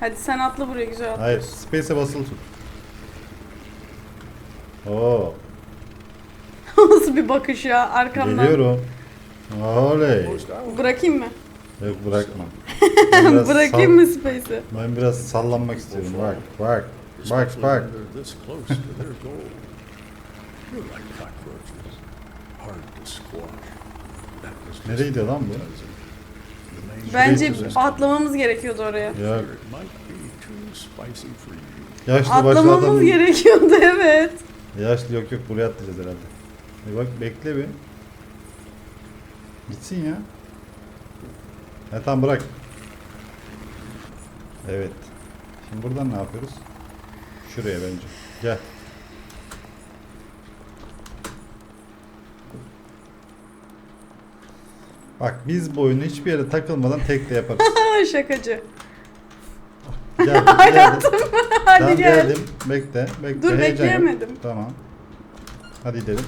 Hadi sen atla buraya güzel atla. Hayır. Space'e basılı tut. Oo. Nasıl bir bakış ya arkamdan. Geliyorum. Oley. Bırakayım mı? Yok bırakma. Biraz Bırakayım sal- mı Space'i? Ben biraz sallanmak istiyorum. Bak bak. Bak bak. Nereye gidiyor lan bu? Bence atlamamız gerekiyordu oraya. You. Yaşlı başlı Atlamamız gerekiyordu evet. Yaşlı yok yok buraya atlayacağız herhalde. E bak bekle bir. Gitsin ya. Ha tamam bırak. Evet. Şimdi buradan ne yapıyoruz? Şuraya bence. Gel. Bak biz bu oyunu hiçbir yere takılmadan tek de yaparız. Şakacı. Gel, Hayatım. Hadi Tamam gel. geldim. Bekle. bekle. Dur, Heyecan yok. bekleyemedim. Tamam. Hadi gidelim.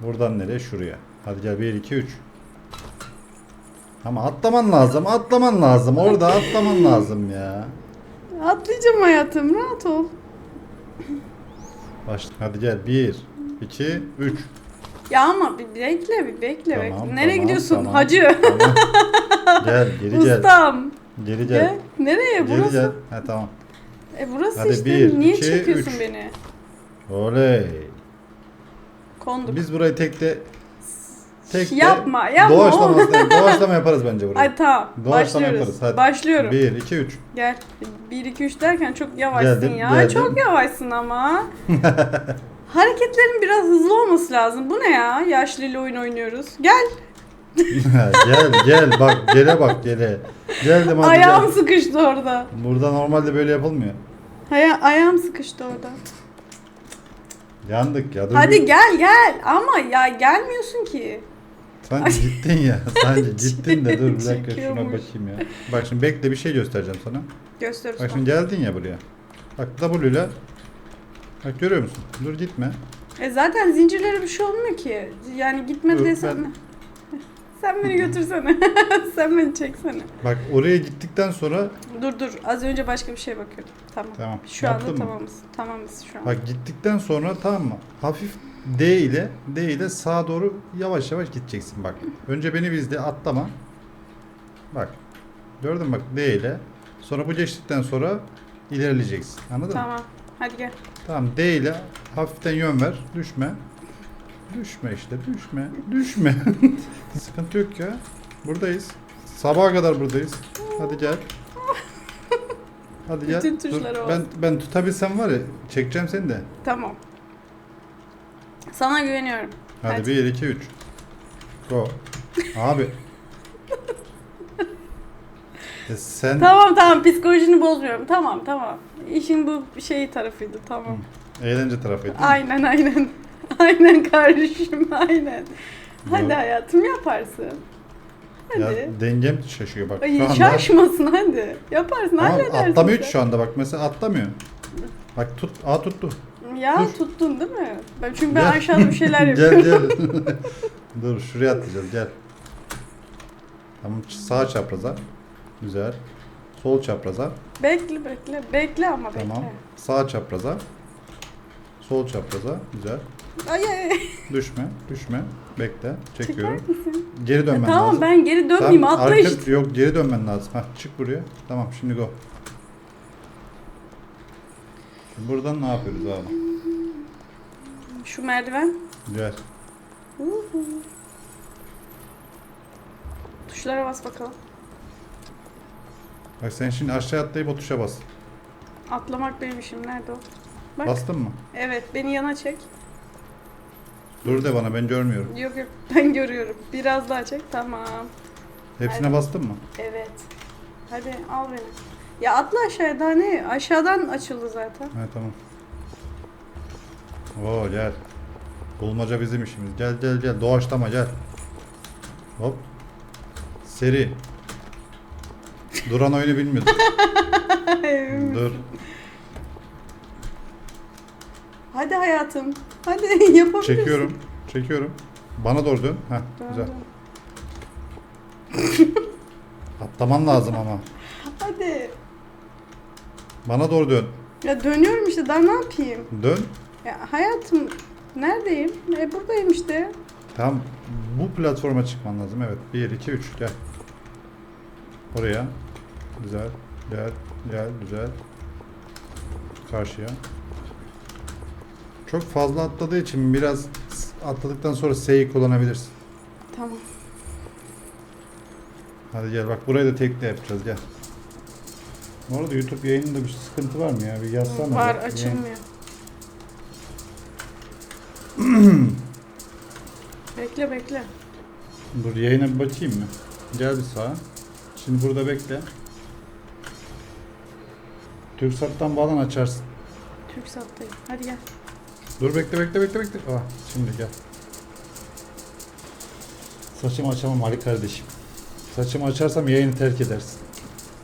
Buradan nereye? Şuraya. Hadi gel 1 2 3. Ama atlaman lazım. Atlaman lazım. Orada atlaman lazım ya. Atlayacağım hayatım rahat ol. Başla. Hadi gel 1 2 3. Ya ama bir bekle bir bekle Tamam, bekle. Nereye tamam, gidiyorsun tamam, hacı? Tamam. Gel geri gel. Ustam. Geri Gel. gel. Nereye Geri burası? gel. Ha tamam. E burası Hadi işte. bir, Niye iki, çekiyorsun üç. beni? Oley. Konduk. Biz burayı tek de tek de Yapma, yapma Doğaçlama, doğaçlama yaparız bence burayı. Hadi tamam. Doğaçlama Başlıyoruz. yaparız. Hadi. Başlıyorum. 1 2 3. Gel. 1 2 3 derken çok yavaşsın Geldim, ya. geldim. Çok yavaşsın ama. Hareketlerin biraz hızlı olması lazım. Bu ne ya? Yaşlı ile oyun oynuyoruz. Gel. gel gel bak gele bak gele. Geldim hadi Ayağım gel. sıkıştı orada. Burada normalde böyle yapılmıyor. Aya ayağım sıkıştı orada. Yandık ya. Dur Hadi bir- gel gel. Ama ya gelmiyorsun ki. Sen gittin ya. Sen gittin de dur bir dakika şuna Çekiyormuş. bakayım ya. Bak şimdi bekle bir şey göstereceğim sana. Göster Bak usta. şimdi geldin ya buraya. Bak W ile. Bak görüyor musun? Dur gitme. E zaten zincirlere bir şey olmuyor ki. Yani gitme Dur, desem. ben- Sen beni götürsene. Sen beni çeksene. Bak oraya gittikten sonra Dur dur. Az önce başka bir şeye bakıyordum. Tamam. Tamam. Şu Yaptın anda mı? tamamız. Tamamız şu an. bak gittikten sonra tamam mı? Hafif D ile D ile sağa doğru yavaş yavaş gideceksin bak. Önce beni bizde atlama. Bak. Gördün mü bak D ile. Sonra bu geçtikten sonra ilerleyeceksin. Anladın mı? Tamam. Hadi gel. Tamam D ile hafiften yön ver. Düşme. Düşme işte düşme. Düşme. Sıkıntı yok ya. Buradayız. Sabaha kadar buradayız. Hadi gel. Hadi gel. Bütün Dur, Ben bas. ben tutabilsem var ya çekeceğim seni de. Tamam. Sana güveniyorum. Hadi, Hadi. 1 2 3. Go. Abi. E sen Tamam tamam psikolojini bozmuyorum. Tamam tamam. İşin bu şeyi tarafıydı. Tamam. eğlence tarafıydın. Aynen aynen. Aynen kardeşim aynen. Hadi Yok. hayatım yaparsın. Hadi. Ya dengem şaşıyor bak. Ay, şu anda. şaşmasın hadi. Yaparsın Tamam, halledersin. atlamıyor ki sen. şu anda bak mesela atlamıyor. Bak tut, a tuttu. Ya Dur. tuttun değil mi? Ben çünkü ben Gel. aşağıda bir şeyler gel yapıyorum. gel. Dur şuraya atlayacağız gel. Tamam ç- sağ çapraza. Güzel. Sol çapraza. bekle bekle. Bekle ama bekle. Tamam. Sağ çapraza. Sol çapraza. Güzel. Ay ay. Düşme, düşme. Bekle. Çekiyorum. mısın? Geri dönmen tamam lazım. ben geri dönmeyeyim Tamam, atla arka- işte. Yok geri dönmen lazım. Hah çık buraya. Tamam şimdi go. Şimdi buradan ne yapıyoruz abi? Şu merdiven. Gel. Uhu. Tuşlara bas bakalım. Bak sen şimdi aşağı atlayıp o tuşa bas. Atlamak benim işim. Nerede o? Bak. Bastın mı? Evet beni yana çek. Dur de bana ben görmüyorum. Yok yok ben görüyorum. Biraz daha çek. Tamam. Hepsine Hadi. bastın mı? Evet. Hadi al beni. Ya atla aşağıya daha ne? Aşağıdan açıldı zaten. He tamam. Oo gel. Bulmaca bizim işimiz. Gel gel gel. Doğaçlama gel. Hop. Seri. Duran oyunu bilmiyordu. Dur. Hadi hayatım. Hadi yapabilirsin. Çekiyorum. Çekiyorum. Bana doğru dön. Heh, güzel. Atlaman lazım ama. Hadi. Bana doğru dön. Ya dönüyorum işte daha ne yapayım? Dön. Ya hayatım neredeyim? E buradayım işte. Tam bu platforma çıkman lazım. Evet. 1, 2, 3. Gel. Oraya. Güzel. Gel. Gel. Güzel. Karşıya. Çok fazla atladığı için biraz atladıktan sonra S'yi kullanabilirsin. Tamam. Hadi gel bak burayı da tekli yapacağız gel. Bu arada YouTube yayınında bir sıkıntı var mı ya? Bir yazsana. Var Yayın- açılmıyor. bekle bekle. Dur yayına bir bakayım mı? Gel bir sağa. Şimdi burada bekle. TürkSat'tan bağlan açarsın. Türk sattayım. Hadi gel. Dur bekle bekle bekle bekle. Ah şimdi gel. Saçımı açamam Ali kardeşim. Saçımı açarsam yayını terk edersin.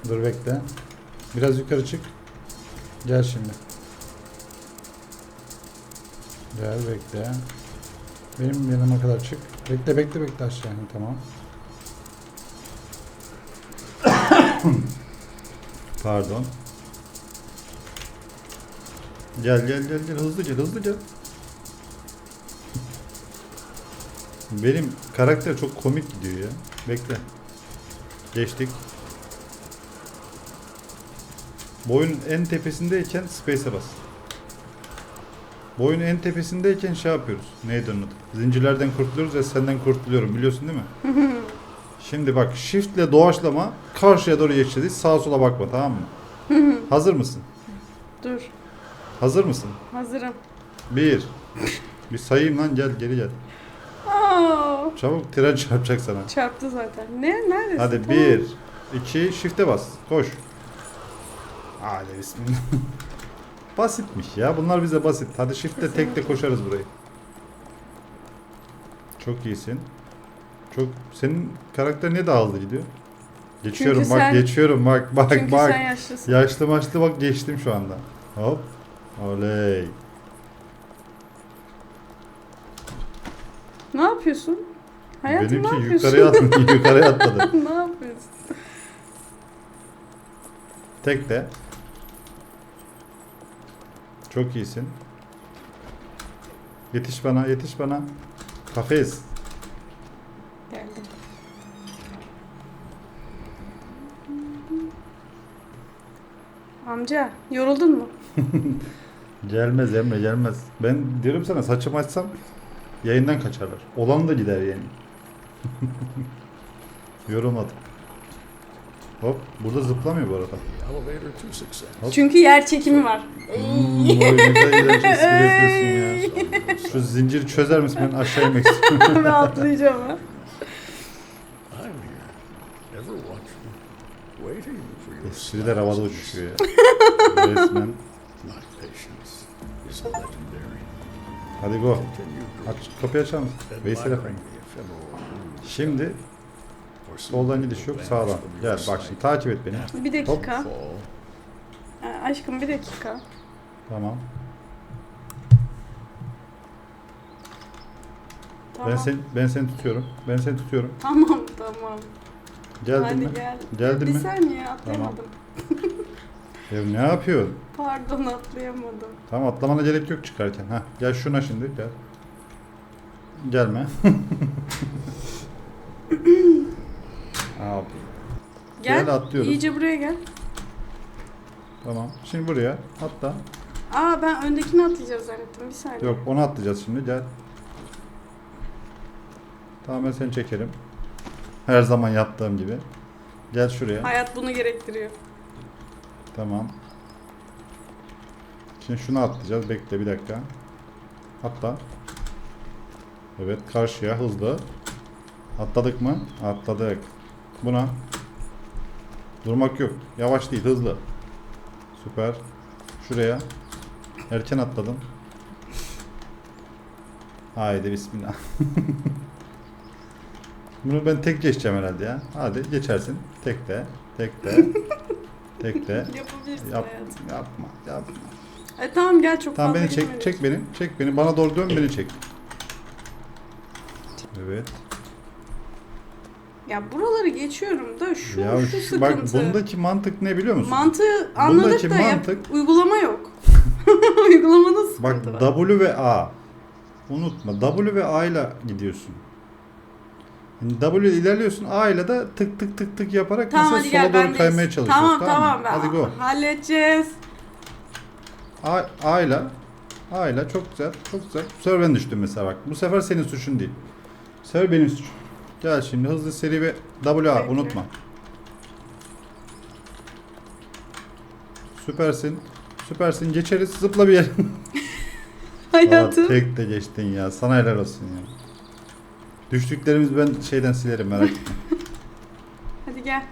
Dur bekle. Biraz yukarı çık. Gel şimdi. Gel bekle. Benim yanıma kadar çık. Bekle bekle bekle aşağı in tamam. Pardon. Gel gel gel gel hızlı gel hızlı gel. Benim karakter çok komik gidiyor ya. Bekle. Geçtik. Boyun en tepesindeyken space'e bas. Boyun en tepesindeyken şey yapıyoruz. Neydi onun adı? Zincirlerden kurtuluyoruz ve senden kurtuluyorum. Biliyorsun değil mi? Şimdi bak shift ile doğaçlama karşıya doğru geçeceğiz. Sağa sola bakma tamam mı? Hazır mısın? Dur. Hazır mısın? Hazırım. Bir. Bir sayayım lan gel geri gel. Aa, Çabuk tren çarpacak sana. çarptı zaten. Ne? Neredesin? Hadi Tamam. bir, iki, shift'e bas. Koş. Hadi bismillah. Basitmiş ya. Bunlar bize basit. Hadi shift'te tek de koşarız burayı. Çok iyisin. Çok senin karakter ne daha hızlı gidiyor? Geçiyorum Çünkü bak sen- geçiyorum bak bak Çünkü bak. sen yaşlısın. Yaşlı maçlı bak geçtim şu anda. Hop. Oley. Ne yapıyorsun? Hayatım Benimki ne yapıyorsun? yukarıya atladı. yukarıya atladı. ne yapıyorsun? Tek de. Çok iyisin. Yetiş bana, yetiş bana. Kafes. Geldim. Amca yoruldun mu? Gelmez Emre gelmez. Ben diyorum sana saçımı açsam yayından kaçarlar. Olan da gider yani. Yorulmadım. Hop burada zıplamıyor bu arada. Hop. Çünkü yer çekimi var. Hmm, vay ne kadar iğrenç espri yapıyorsun ya. Şu zinciri çözer misin? Ben aşağı inmek istiyorum. ben atlayacağım ha. Espriler havada uçuşuyor ya. Resmen. Hadi go. Aç, kapıyı açar mısın? Veysel admiring Efendi. the ephemeral moods Şimdi soldan gidiş yok sağdan. Gel bak şimdi takip et beni. Bir dakika. Fall. Aa, Aşkım bir dakika. Tamam. Tamam. Ben seni ben seni tutuyorum. Ben seni tutuyorum. Tamam tamam. Geldin Hadi mi? gel. Geldin bir mi? saniye atlayamadım. Ya ne yapıyorsun? Pardon atlayamadım. Tamam atlamana gerek yok çıkarken. Ha gel şuna şimdi gel. Gelme. Abi. Gel. Gel, atlıyoruz. İyice buraya gel. Tamam. Şimdi buraya atla. Aa ben öndekini atlayacağız zannettim. Bir saniye. Yok onu atlayacağız şimdi gel. Tamam ben seni çekerim. Her zaman yaptığım gibi. Gel şuraya. Hayat bunu gerektiriyor. Tamam. Şimdi şunu atlayacağız. Bekle bir dakika. Atla. Evet karşıya hızlı. Atladık mı? Atladık. Buna. Durmak yok. Yavaş değil hızlı. Süper. Şuraya. Erken atladım. Haydi bismillah. Bunu ben tek geçeceğim herhalde ya. Hadi geçersin. Tek de. Tek de. Tek de. Yapabilirsin Yap, hayatım. yapma, yapma. E, tamam gel çok Tamam fazla beni çek, çek beni, çek beni. Bana doğru dön, beni çek. Evet. Ya buraları geçiyorum da şu ya şu şu- sıkıntı. bak bundaki mantık ne biliyor musun? Mantığı anladık Bundaki da yap- mantık- uygulama yok. Uygulamada sıkıntı Bak var. W ve A. Unutma W ve A ile gidiyorsun. Yani W ile ilerliyorsun A ile de tık tık tık tık yaparak Tamam mesela sola gel doğru bendeyiz. kaymaya çalışıyorsun. Tamam tamam. ben- Hadi go. Halledeceğiz. A, A ile A ile çok güzel çok güzel. Bu sefer ben düştüm mesela bak. Bu sefer senin suçun değil. Bu sefer benim suçum. Gel şimdi hızlı seri ve WA Peki. unutma. Süpersin. Süpersin. Geçeriz. Zıpla bir yere. Aa, Hayatım. tek de geçtin ya. Sana helal olsun ya. Düştüklerimizi ben şeyden silerim merak etme. Hadi gel.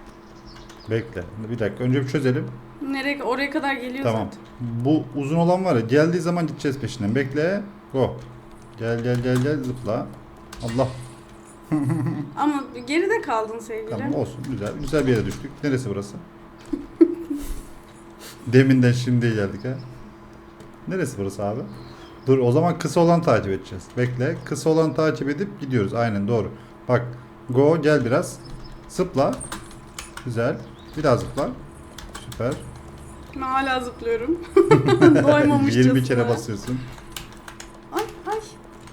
Bekle. Bir dakika. Önce bir çözelim. Nereye oraya kadar geliyor Tamam. zaten. Bu uzun olan var ya. Geldiği zaman gideceğiz peşinden. Bekle. Go. Gel gel gel gel zıpla. Allah. Ama geride kaldın sevgilim. Tamam olsun. Güzel. Güzel bir yere düştük. Neresi burası? Deminden şimdi geldik ha. Neresi burası abi? Dur o zaman kısa olan takip edeceğiz. Bekle. Kısa olan takip edip gidiyoruz. Aynen doğru. Bak. Go gel biraz. Zıpla. Güzel. Bir daha zıpla. Süper. Ben hala zıplıyorum. Doymamışçasına. 20 kere basıyorsun. Ay ay. Tamam,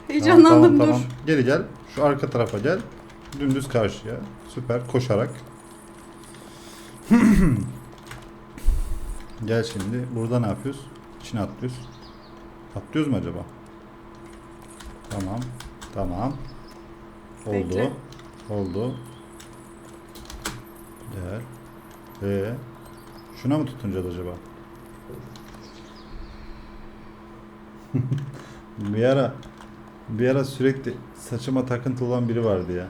Heyecanlandım tamam, dur. tamam. Geri gel. Şu arka tarafa gel. Dümdüz karşıya. Süper. Koşarak. gel şimdi. Burada ne yapıyoruz? İçine atlıyoruz. Atlıyoruz mu acaba? Tamam. Tamam. Oldu. Bekle. Oldu. Gel. Ee, şuna mı tutunacağız acaba? bir ara bir ara sürekli saçıma takıntılı olan biri vardı ya.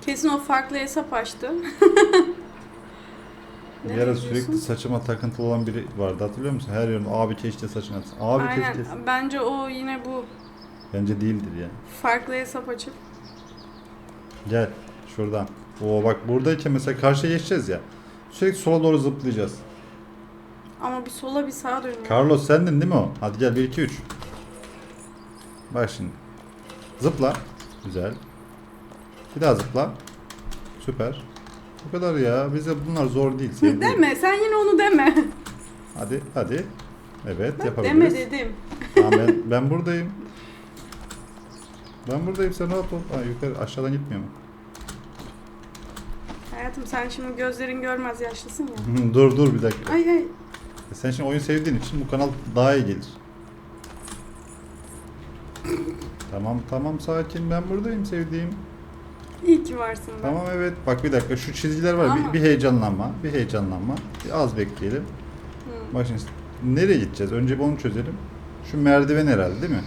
Kesin o farklı hesap açtı. Bir Nereye ara gidiyorsun? sürekli saçıma takıntılı olan biri vardı hatırlıyor musun? Her yerde abi keşke saçını atsın. Abi Aynen. keşke. Bence o yine bu Bence değildir ya. farklı hesap açıp. Gel şuradan. Oo bak buradayken mesela karşıya geçeceğiz ya. Sürekli sola doğru zıplayacağız. Ama bir sola bir sağa dönüyor. Carlos sendin değil mi o? Hadi gel 1 2 3. Bak şimdi. Zıpla. Güzel. Bir daha zıpla. Süper. Bu kadar ya. Bize bunlar zor değil. sevgili. deme sen yine onu deme. Hadi hadi. Evet Bak, yapabiliriz. deme dedim. Tamam ben, ben buradayım. Ben buradayım sen rahat ol. Ha, yukarı aşağıdan gitmiyor mu? Hayatım sen şimdi gözlerin görmez yaşlısın ya. dur dur bir dakika. Ay ay. E Sen şimdi oyun sevdiğin için bu kanal daha iyi gelir. tamam tamam sakin ben buradayım sevdiğim. İyi ki varsın ben. Tamam evet bak bir dakika şu çizgiler var bir, bir heyecanlanma bir heyecanlanma bir az bekleyelim. Hı. Bak şimdi nereye gideceğiz önce bir onu çözelim. Şu merdiven herhalde değil mi?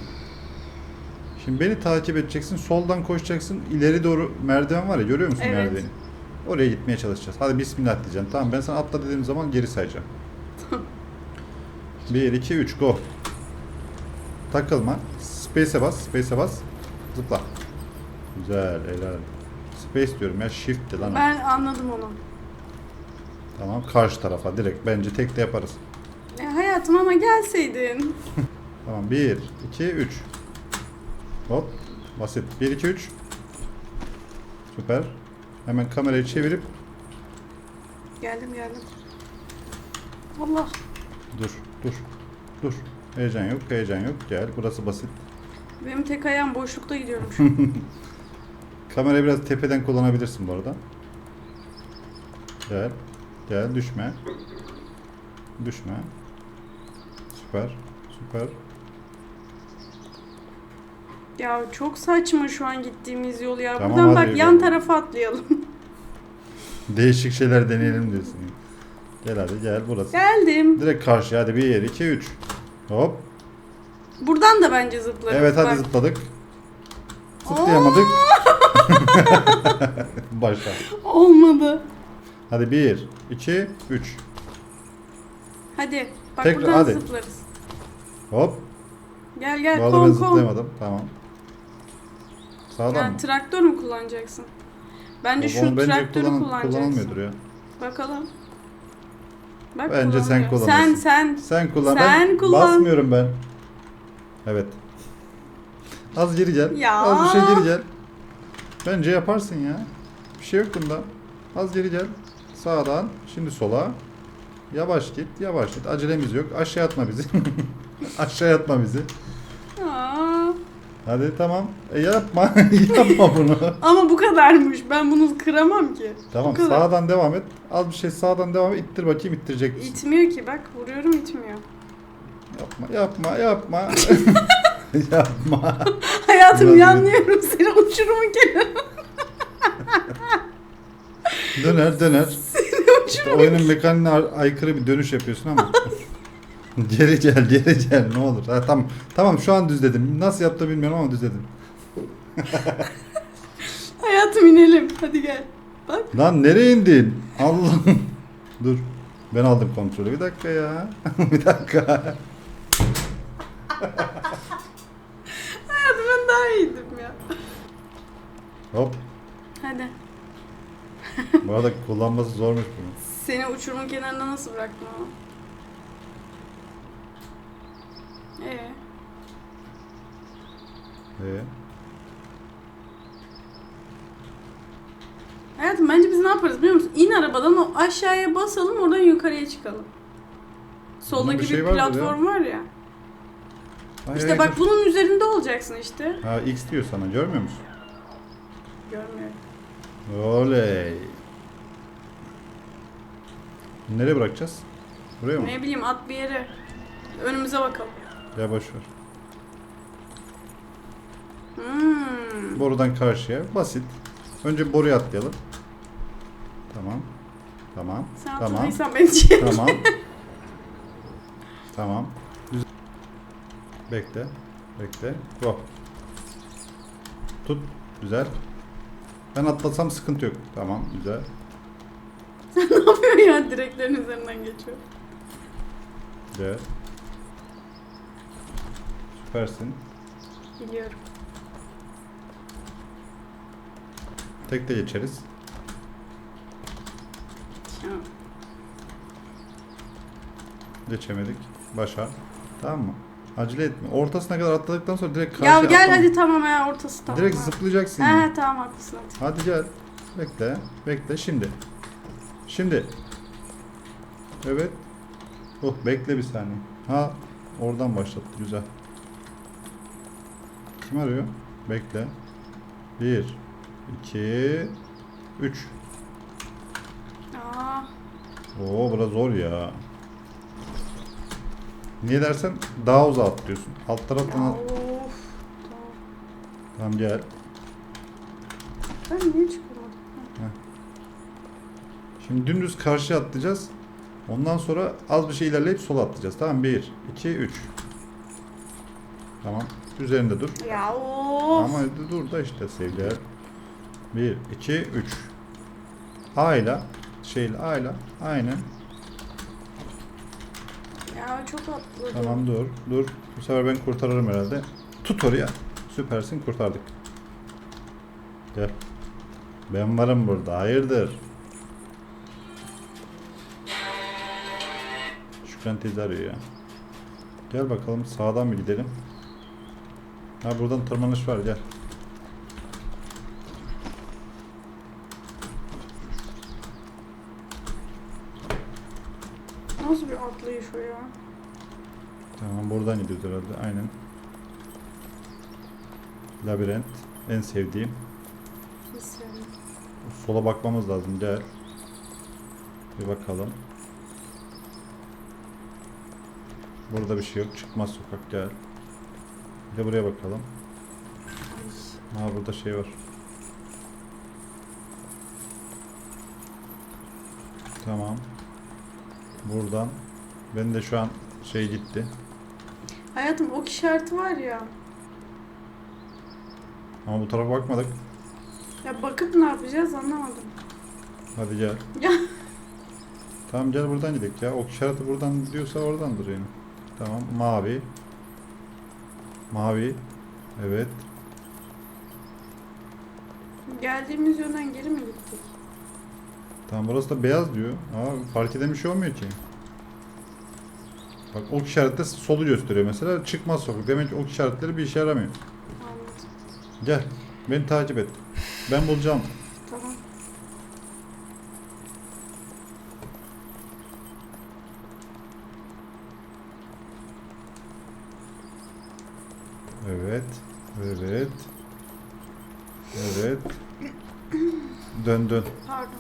Şimdi beni takip edeceksin soldan koşacaksın ileri doğru merdiven var ya görüyor musun Evet. merdiveni? Oraya gitmeye çalışacağız. Hadi bismillah diyeceğim. Tamam ben sana atla dediğim zaman geri sayacağım. 1 2 3 go. Takılma. Space'e bas, space'e bas. Zıpla. Güzel, helal. Space diyorum ya, shift de lan. o. Ben anladım onu. Tamam, karşı tarafa direkt. Bence tek de yaparız. E, hayatım ama gelseydin. Tamam, 1 2 3. Hop. Basit. 1 2 3. Süper. Hemen kamerayı çevirip Geldim geldim. Allah. dur, dur. Dur. Heyecan yok, heyecan yok. Gel, burası basit. Benim tek ayağım boşlukta gidiyorum şu an. Kamerayı biraz tepeden kullanabilirsin bu arada. Gel. Gel düşme. Düşme. Süper. Süper. ya çok saçma şu an gittiğimiz yol ya. Tamam, Buradan bak yan tarafa atlayalım. Değişik şeyler deneyelim diyorsun. Gel hadi gel burası. Geldim. Direkt karşıya hadi 1 2 3. Hop. Buradan da bence zıplarız. Evet hadi bak. zıpladık. Zıplayamadık. Başla. Olmadı. Hadi 1 2 3. Hadi. Bak Tekrar, buradan hadi. zıplarız. Hop. Gel gel Bu arada ben kom. zıplayamadım. Tamam. Sağdan Yani mı? traktör mü kullanacaksın? Bence şu bence traktörü kullanıl- kullanacaksın. kullanılmıyordur ya. Bakalım. Bak Bence sen kullanırsın. Sen sen. Sen kullan. Sen ben kullan. basmıyorum ben. Evet. Az geri gel. Ya. Az bir şey geri gel. Bence yaparsın ya. Hiçbir şey yok bunda. Az geri gel. Sağdan. Şimdi sola. Yavaş git. Yavaş git. Acelemiz yok. Aşağı atma bizi. Aşağı atma bizi. Aa, Hadi tamam. E yapma. yapma bunu. ama bu kadarmış. Ben bunu kıramam ki. Tamam Bu kadar. sağdan devam et. Az bir şey sağdan devam et. İttir bakayım ittirecek misin? İtmiyor ki bak. Vuruyorum itmiyor. Yapma yapma yapma. yapma. Hayatım Biraz yanlıyorum seni uçurumun kenarına. Döner döner. İşte oyunun mekaniğine aykırı bir dönüş yapıyorsun ama. geri gel geri gel ne olur. Ha, tamam tamam şu an düzledim. Nasıl yaptı bilmiyorum ama düzledim. Hayatım inelim. Hadi gel. Bak. Lan nereye indin? Allah'ım. Dur. Ben aldım kontrolü. Bir dakika ya. bir dakika. Hayatım ben daha iyiydim ya. Hop. Hadi. Bu arada kullanması zormuş bunun. Seni uçurumun kenarında nasıl bıraktım ama? Ee, Ee, hayatım bence biz ne yaparız biliyor musun? İn arabadan o aşağıya basalım oradan yukarıya çıkalım. Soldaki bir bir, şey vardır ya. platform var ya. ay, İşte ay, bak dur. bunun üzerinde olacaksın işte. Ha X diyor sana görmüyor musun? Oley. Nereye bırakacağız? Buraya mı? Ne bileyim at bir yere. Önümüze bakalım. Ya boş ver. Hmm. Borudan karşıya. Basit. Önce boruya atlayalım. Tamam. Tamam. Sen tamam. beni çek. Tamam. tamam. Güzel. Bekle. Bekle. Go. Tut. Güzel. Ben atlasam sıkıntı yok. Tamam. Güzel. ne yapıyorsun ya direklerin üzerinden geçiyor. Güzel. Süpersin. Biliyorum. Tek de geçeriz. Ya. Geçemedik. Başa. Tamam mı? Acele etme. Ortasına kadar atladıktan sonra direkt karşıya Ya gel atlama. hadi tamam ya ortası tamam. Direkt zıplayacaksın. He yani. tamam haklısın hadi. Hadi gel. Bekle. Bekle şimdi. Şimdi. Evet. Oh bekle bir saniye. Ha oradan başlattı güzel. Kim arıyor? Bekle. Bir, iki, üç. Aa, Oo burası zor ya. Niye dersen daha uzağa atlıyorsun. Alt taraftan of. Tamam. Gel. Ben niye çıkamadım? Şimdi dümdüz karşıya atlayacağız. Ondan sonra az bir şey ilerleyip sola atlayacağız. Tamam 1, 2, 3. Tamam. Üzerinde dur. Ya of. Ama dur da işte sevgiler. 1, 2, 3. A ile şeyle A ile aynen. Çok atladım. Tamam dur dur. Bu sefer ben kurtarırım herhalde. Tut oraya. Süpersin kurtardık. Gel. Ben varım burada. Hayırdır? Şükran teyze arıyor ya. Gel bakalım sağdan mı gidelim? Ha buradan tırmanış var gel. Nasıl bir atlayış o ya? Tamam buradan gidiyoruz herhalde. Aynen. Labirent. En sevdiğim. Sola bakmamız lazım. Gel. Bir bakalım. Burada bir şey yok. Çıkmaz sokak gel. Bir de buraya bakalım. Ha burada şey var. Tamam. Buradan. Ben de şu an şey gitti. Hayatım ok işareti var ya. Ama bu tarafa bakmadık. Ya bakıp ne yapacağız anlamadım. Hadi gel. Ya Tamam gel buradan gidelim ya. Ok işareti buradan diyorsa oradandır yani. Tamam mavi. Mavi. Evet. geldiğimiz yönden geri mi gittik? Tamam burası da beyaz diyor. Aa fark şey olmuyor ki. Bak ok işareti solu gösteriyor mesela. Çıkmaz sokak. Demek ki ok işaretleri bir işe yaramıyor. Anladım. Gel. Beni takip et. Ben bulacağım. Evet. Evet. Evet. dön dön. Pardon.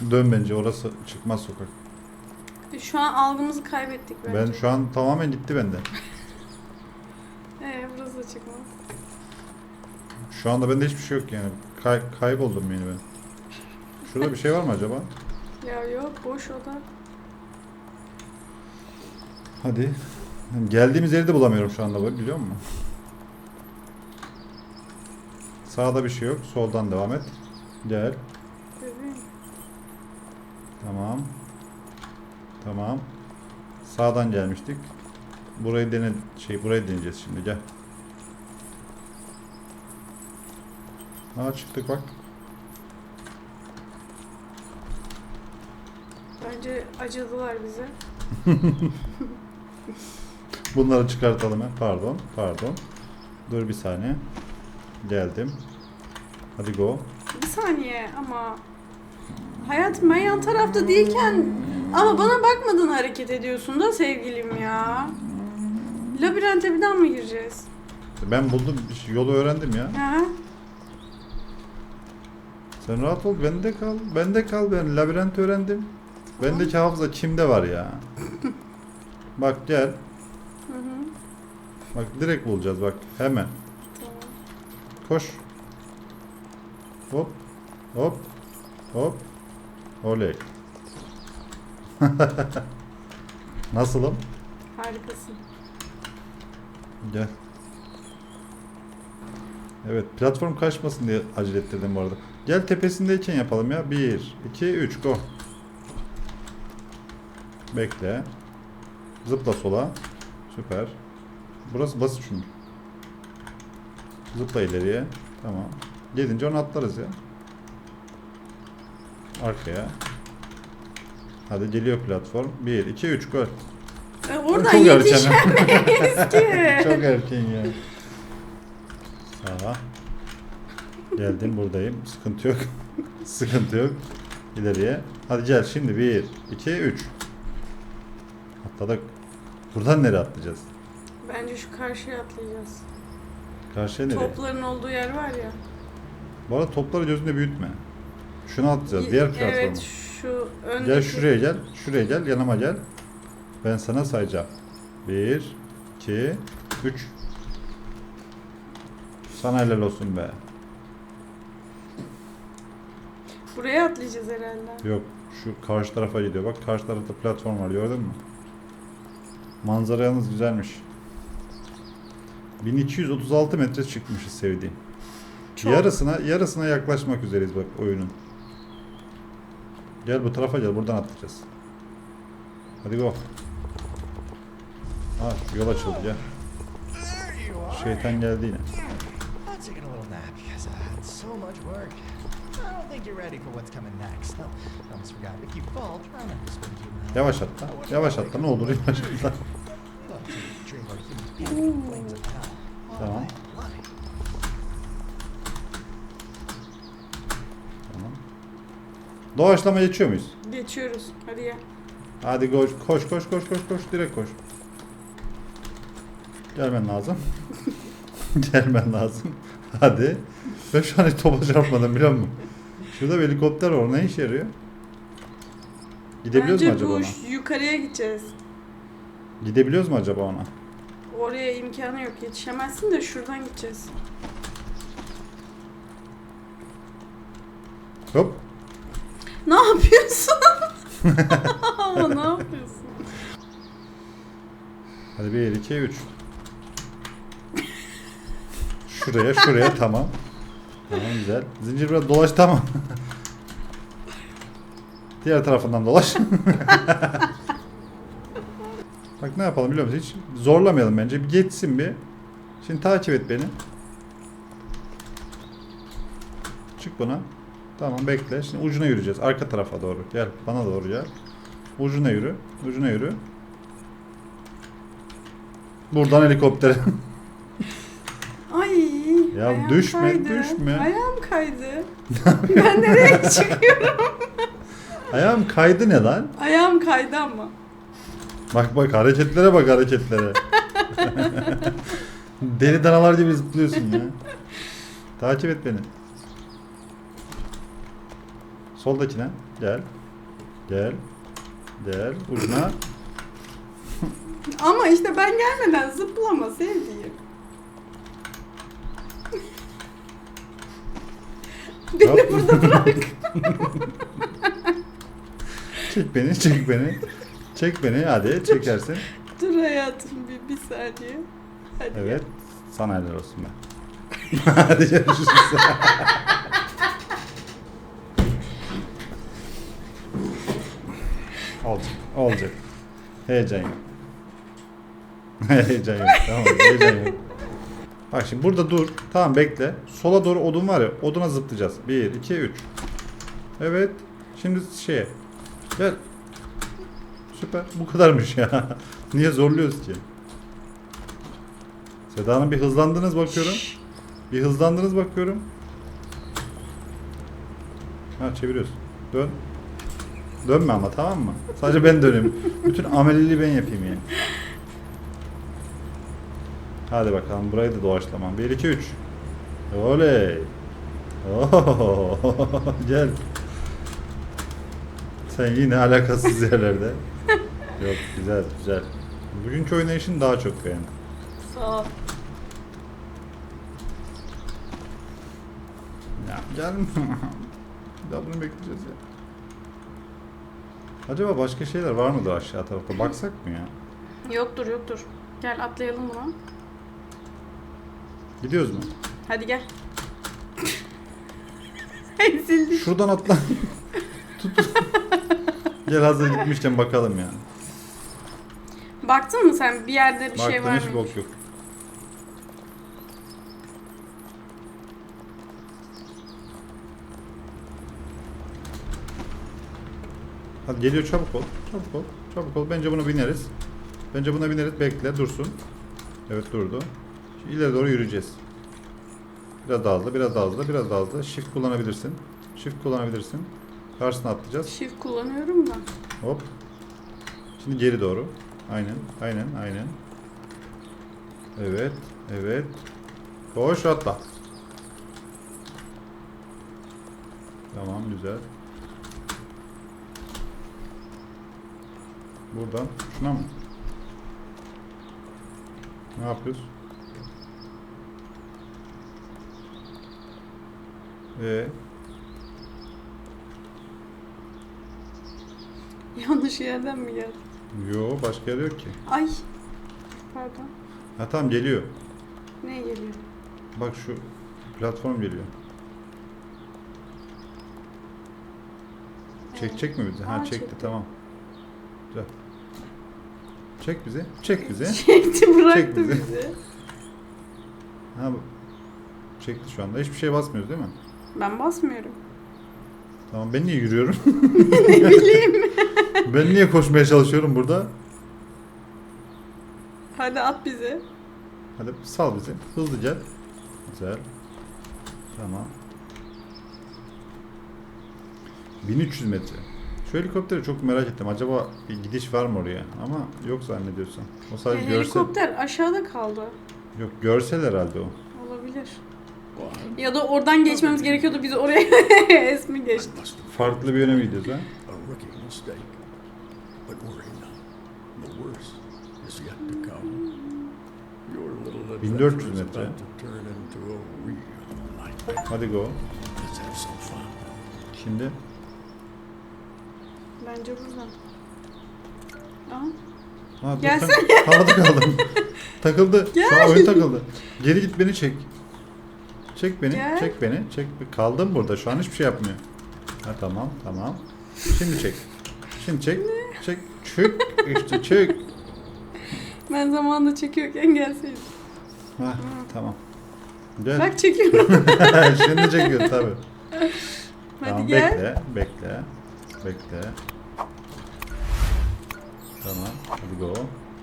dön bence orası çıkmaz sokak. Şu an algımızı kaybettik bence. Ben şu an tamamen gitti benden. Ee, burası da çıkmaz. Şu anda bende hiçbir şey yok yani. Kay kayboldum yani ben. Şurada bir şey var mı acaba? Ya yok boş oda. Hadi. Geldiğimiz yeri de bulamıyorum şu anda biliyor musun? Sağda bir şey yok. Soldan devam et. Gel. Bebeğim. Tamam. Tamam. Sağdan gelmiştik. Burayı dene şey burayı deneyeceğiz şimdi gel. Aa çıktık bak. Bence acıdılar bize. Bunları çıkartalım. ha. Pardon, pardon. Dur bir saniye. Geldim. Hadi go. Bir saniye ama hayatım ben yan tarafta değilken ama bana bakmadan hareket ediyorsun da sevgilim ya. Labirente bir daha mı gireceğiz? Ben buldum. Yolu öğrendim ya. Ha? Sen rahat ol. Bende kal. Bende kal. Ben labirent öğrendim. Bendeki hafıza kimde var ya? Bak gel. Hı hı. Bak direkt bulacağız bak. Hemen. Tamam. Koş. Hop. Hop. Hop. Oley. Nasılım? Harikasın. Gel. Evet platform kaçmasın diye acele ettirdim bu arada. Gel tepesindeyken yapalım ya. 1, 2, 3 go. Bekle. Zıpla sola. Süper. Burası basit çünkü. Zıpla ileriye. Tamam. Gelince onu atlarız ya. Arkaya. Hadi geliyor platform. 1, 2, 3 go. E, oradan Çok yetişemeyiz ki. Çok erken ya. Sağa. Geldim buradayım. Sıkıntı yok. Sıkıntı yok. İleriye. Hadi gel şimdi 1, 2, 3. Atladık. Buradan nereye atlayacağız? Bence şu karşıya atlayacağız. Karşıya nereye? Topların olduğu yer var ya. Bu arada topları gözünde büyütme. Şunu atlayacağız. Diğer platformu. Evet şu öndeki. Gel şuraya gel. Şuraya gel. Yanıma gel. Ben sana sayacağım. 1, 2, 3. Sana helal olsun be. Buraya atlayacağız herhalde. Yok şu karşı tarafa gidiyor. Bak karşı tarafta platform var gördün mü? Manzara yalnız güzelmiş. 1236 metre çıkmışız sevdiğim. Çok. Yarısına yarısına yaklaşmak üzereyiz bak oyunun. Gel bu tarafa gel buradan atlayacağız. Hadi go. Ha yol açıldı gel. Şeytan geldi yine. Yavaş atla. Yavaş atla ne olur yavaş atla. Love Doğaçlama geçiyor muyuz? Geçiyoruz. Hadi gel. Hadi koş koş koş koş koş koş direkt koş. Gelmen lazım. Gelmen lazım. Hadi. Ben şu an hiç topa çarpmadım biliyor musun? Şurada bir helikopter var. Ne işe yarıyor? Gidebiliyoruz mu Bence acaba bu ona? ş- yukarıya gideceğiz. Gidebiliyoruz mu acaba ona? Oraya imkanı yok. Yetişemezsin de şuradan gideceğiz. Hop. Ne yapıyorsun? Ama ne yapıyorsun? Hadi 1 2 3. Şuraya şuraya tamam. Tamam güzel. Zincir biraz dolaştı ama. Diğer tarafından dolaş. Bak ne yapalım biliyor musun? Hiç zorlamayalım bence. Bir geçsin bir. Şimdi takip et beni. Çık buna. Tamam bekle. Şimdi ucuna yürüyeceğiz. Arka tarafa doğru. Gel bana doğru gel. Ucuna yürü. Ucuna yürü. Buradan helikoptere. Ay. Ya ayağım düşme, kaydı. düşme. Ayağım kaydı. ben nereye çıkıyorum? Ayağım kaydı ne lan? Ayağım kaydı ama. Bak bak hareketlere bak hareketlere. Deli danalar gibi zıplıyorsun ya. Takip et beni. Soldakine gel. Gel. Gel ucuna. Ama işte ben gelmeden zıplama sevdiğim. Beni Yap. burada bırak. Çek beni, çek beni. Çek beni hadi çekersin. Dur hayatım bir, bir saniye. Hadi Evet. Sana helal olsun ben. hadi görüşürüz. Olacak, olacak. Heyecan yok. heyecan yok. Tamam, heyecan yok. Bak şimdi burada dur. Tamam bekle. Sola doğru odun var ya. Oduna zıplayacağız. 1, 2, 3. Evet. Şimdi şeye. Gel. Süper. Bu kadarmış ya. Niye zorluyoruz ki? Seda Hanım bir hızlandınız bakıyorum. Bir hızlandınız bakıyorum. Ha çeviriyorsun. Dön. Dönme ama tamam mı? Sadece ben döneyim. Bütün ameliliği ben yapayım yani. Hadi bakalım burayı da doğaçlamam. 1 2 3. Oley. Gel. Sen yine alakasız yerlerde. Yok güzel güzel. Bugünkü oynayışın daha çok beğendim. Sağ ol. Ya gelme. Daha bunu bekleyeceğiz ya. Acaba başka şeyler var mıdır aşağı tarafta? Baksak mı ya? Yoktur yoktur. Gel atlayalım buna. Gidiyoruz mu? Hadi gel. Ezildik. Şuradan atla. Tut. Gel hazır gitmişken bakalım ya. Baktın mı sen bir yerde bir şey Baktım var hiç mı? bok yok. Hadi geliyor çabuk ol. Çabuk ol. Çabuk ol. Bence buna bineriz. Bence buna bineriz. Bekle dursun. Evet durdu. Şimdi ileri doğru yürüyeceğiz. Biraz daha hızlı, biraz daha hızlı, biraz daha hızlı. Shift kullanabilirsin. Shift kullanabilirsin. Karşısına atlayacağız. Shift kullanıyorum da. Hop. Şimdi geri doğru. Aynen, aynen, aynen. Evet, evet. Koş atla. Tamam, güzel. Buradan şuna mı? Ne yapıyoruz? Ee, Yanlış yerden mi geldi? yo başka yer yok ki. Ay. Pardon. Ha tamam geliyor. Ne geliyor? Bak şu platform geliyor. Çekecek mi bizi? Ha Aa, çekti çekti. tamam. Güzel. Çek bizi. Çek bizi. Çekti bıraktı Çek bizi. bizi. Ha bu- çekti şu anda. Hiçbir şey basmıyoruz değil mi? Ben basmıyorum. Tamam ben niye yürüyorum? ne bileyim. ben niye koşmaya çalışıyorum burada? Hadi at bizi. Hadi sal bizi. Hızlı gel. Güzel. Tamam. 1300 metre. Şu helikopteri çok merak ettim. Acaba bir gidiş var mı oraya? Ama yok zannediyorsan. O sadece E, görsel. helikopter aşağıda kaldı. Yok görsel herhalde o. Olabilir. Ya da oradan geçmemiz gerekiyordu biz oraya esmi geçti. I must have Farklı bir yöne mi gidiyoruz ha? a rookie mistake. But worry not. The worst is yet to come. Your little 1400 adventure is metre. Hadi go. Şimdi Bence buradan. Aa, Ha, dur, Gelsene. tak- Havada kaldım. takıldı. Şu an oyun takıldı. Geri git beni çek. Çek beni. Gel. Çek beni. Çek. Kaldım burada. Şu an hiçbir şey yapmıyor. Ha tamam tamam. Şimdi çek. Şimdi çek. Çek. Çek. İşte çek. ben zamanında çekiyorken gelseydin. Ha tamam. Gel. Bak çekiyorum. Şimdi çekiyor tabii. Hadi tamam gel. bekle. Bekle. Bekle. Tamam. Hadi go.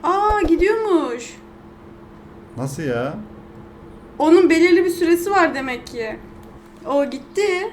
Aa gidiyormuş. Nasıl ya? Onun belirli bir süresi var demek ki. O gitti.